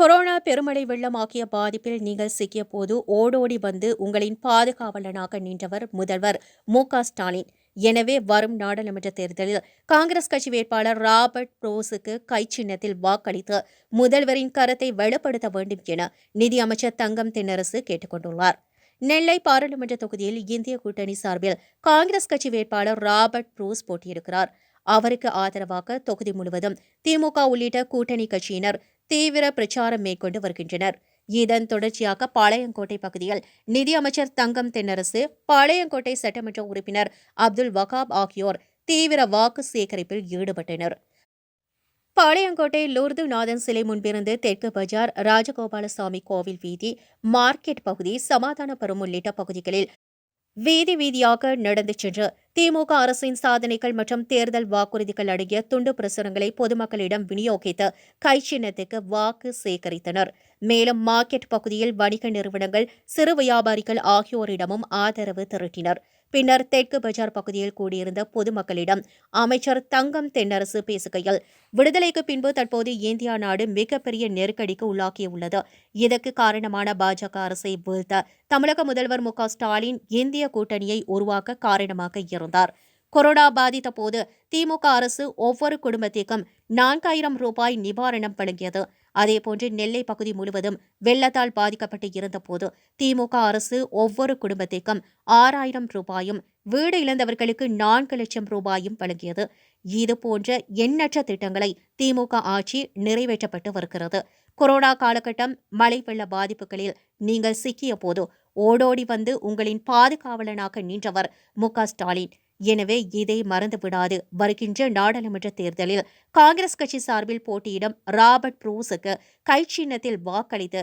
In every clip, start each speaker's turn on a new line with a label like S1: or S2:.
S1: Corona பெருமழை வெள்ளமாக்கிய பாதிப்பில் நீங்கள் சிக்கிய போது ஓடோடி வந்து உங்களின் பாதுகாவலனாக நின்றவர் முதல்வர் மு ஸ்டாலின். எனவே வரும் நாடாளுமன்ற தேர்தலில் காங்கிரஸ் கட்சி வேட்பாளர் ராபர்ட் ப்ரோஸுக்கு கைச்சின்னத்தில் வாக்களித்து முதல்வரின் கருத்தை வலுப்படுத்த வேண்டும் என நிதியமைச்சர் தங்கம் தென்னரசு கேட்டுக் கொண்டுள்ளார். நெல்லை பாராளுமன்ற தொகுதியில் இந்திய கூட்டணி சார்பில் காங்கிரஸ் கட்சி வேட்பாளர் ராபர்ட் ப்ரூஸ் போட்டியிருக்கிறார். அவருக்கு ஆதரவாக தொகுதி முழுவதும் திமுக உள்ளிட்ட கூட்டணி கட்சியினர் தீவிர பிரச்சாரம் மேற்கொண்டு வருகின்றனர். இதன் தொடர்ச்சியாக பாளையங்கோட்டை பகுதியில் நிதியமைச்சர் தங்கம் தென்னரசு பாளையங்கோட்டை சட்டமன்ற உறுப்பினர் அப்துல் வகாப் ஆகியோர் தீவிர வாக்கு சேகரிப்பில் ஈடுபட்டனர். பாளையங்கோட்டை லூர்து நாதன் சிலை முன்பிருந்து தெற்கு பஜார் ராஜகோபாலசாமி கோவில் வீதி மார்க்கெட் பகுதி சமாதானபுரம் உள்ளிட்ட பகுதிகளில் வீதி வீதியாக நடந்து சென்று திமுக அரசின் சாதனைகள் மற்றும் தேர்தல் வாக்குறுதிகள் அடங்கிய துண்டு பிரசுரங்களை பொதுமக்களிடம் விநியோகித்து கை சின்னத்துக்கு வாக்கு சேகரித்தனர். மேலும் மார்க்கெட் பகுதியில் வணிக நிறுவனங்கள் சிறு வியாபாரிகள் ஆகியோரிடமும் ஆதரவு திரட்டினர். பின்னர் தெற்கு பஜார் பகுதியில் கூடியிருந்த பொதுமக்களிடம் அமைச்சர் தங்கம் தென்னரசு பேசுகையில் விடுதலைக்கு பின்பு தற்போது இந்தியா நாடு மிகப்பெரிய நெருக்கடிக்கு உள்ளாகியுள்ளது. இதற்கு காரணமான பாஜக அரசை வீழ்த்த தமிழக முதல்வர் மு ஸ்டாலின் இந்திய கூட்டணியை உருவாக்க காரணமாக இருந்தார். கொரோனா பாதித்த போது திமுக அரசு ஒவ்வொரு குடும்பத்திற்கும் நான்காயிரம் ரூபாய் நிவாரணம் வழங்கியது. அதேபோன்று நெல்லை பகுதி முழுவதும் வெள்ளத்தால் பாதிக்கப்பட்டு இருந்தபோது திமுக அரசு ஒவ்வொரு குடும்பத்திற்கும் ஆறாயிரம் ரூபாயும் வீடு இழந்தவர்களுக்கு நான்கு லட்சம் ரூபாயும் வழங்கியது. இதுபோன்ற எண்ணற்ற திட்டங்களை திமுக ஆட்சி நிறைவேற்றப்பட்டு வருகிறது. கொரோனா காலகட்டம் மழை வெள்ள பாதிப்புகளில் நீங்கள் சிக்கிய போது ஓடோடி வந்து உங்களின் பாதுகாவலனாக நின்றவர் மு ஸ்டாலின். எனவே இதை மறந்துவிடாது. வருகின்ற நாடாளுமன்ற தேர்தலில் காங்கிரஸ் கட்சி சார்பில் போட்டியிடும் ராபர்ட் ப்ரூஸுக்கு கைச்சின்னத்தில் வாக்களித்து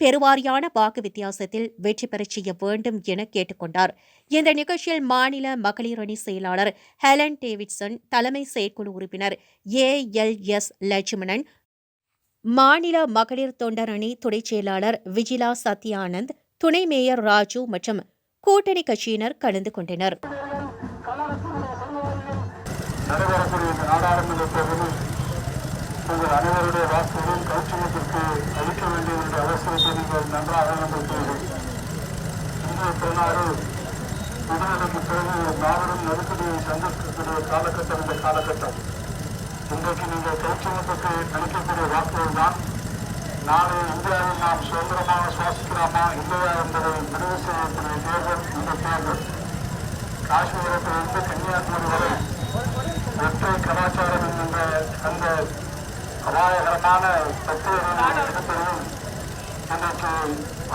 S1: பெருவாரியான வாக்கு வித்தியாசத்தில் வெற்றி பெறச் செய்ய வேண்டும் என கேட்டுக்கொண்டார். இந்த நிகழ்ச்சியில் மாநில மகளிர் அணி செயலாளர் ஹெலன் டேவிட்சன் தலைமை செயற்குழு உறுப்பினர் ஏ. எல். எஸ். லட்சுமணன் மாநில மகளிர் தொண்டர் அணி துணை செயலாளர் விஜிலா சத்யானந்த் துணை மேயர் ராஜு மற்றும் கூட்டணி கட்சியினர் கலந்து கொண்டனர்.
S2: நடைபெறக்கூடிய இந்த நாடாளுமன்ற தேர்தலில் உங்கள் அனைவருடைய வாக்குகளும் கட்சியத்திற்கு அளிக்க வேண்டியவருடைய அவசரத்தை நீங்கள் நன்றாக அனுபவித்தீர்கள் இந்திய திருநாடு விடுதலைக்கு பிறகு ஒரு மாபெரும் நெருக்கடியை சந்திக்கக்கூடிய காலகட்டம் இந்த காலகட்டம். இன்றைக்கு நீங்கள் கைச்சின்னத்துக்கு அளிக்கக்கூடிய வாக்குகள் தான். நாளை இந்தியாவில் நாம் சுதந்திரமாக சுவாசிக்கிறோமா இல்லையா என்பதை முடிவு செய்யக்கூடிய தேர்தல் இந்த தேர்தல். காஷ்மீரத்திலிருந்து கன்னியாகுமரி வரை ஒற்றை கலாச்சாரம் என்கின்ற அந்த அபாயகரமான தத்துவங்களின் அடிப்படையில் இன்றைக்கு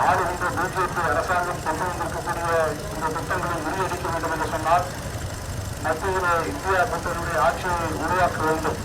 S2: ஆளுகின்ற பிஜேபி அரசாங்கம் கொண்டு வந்திருக்கக்கூடிய இந்த திட்டங்களை முறியடிக்க வேண்டும் என்று சொன்னால் மத்தியில் இந்தியா கூட்டணியுடைய ஆட்சியை உருவாக்க வேண்டும்.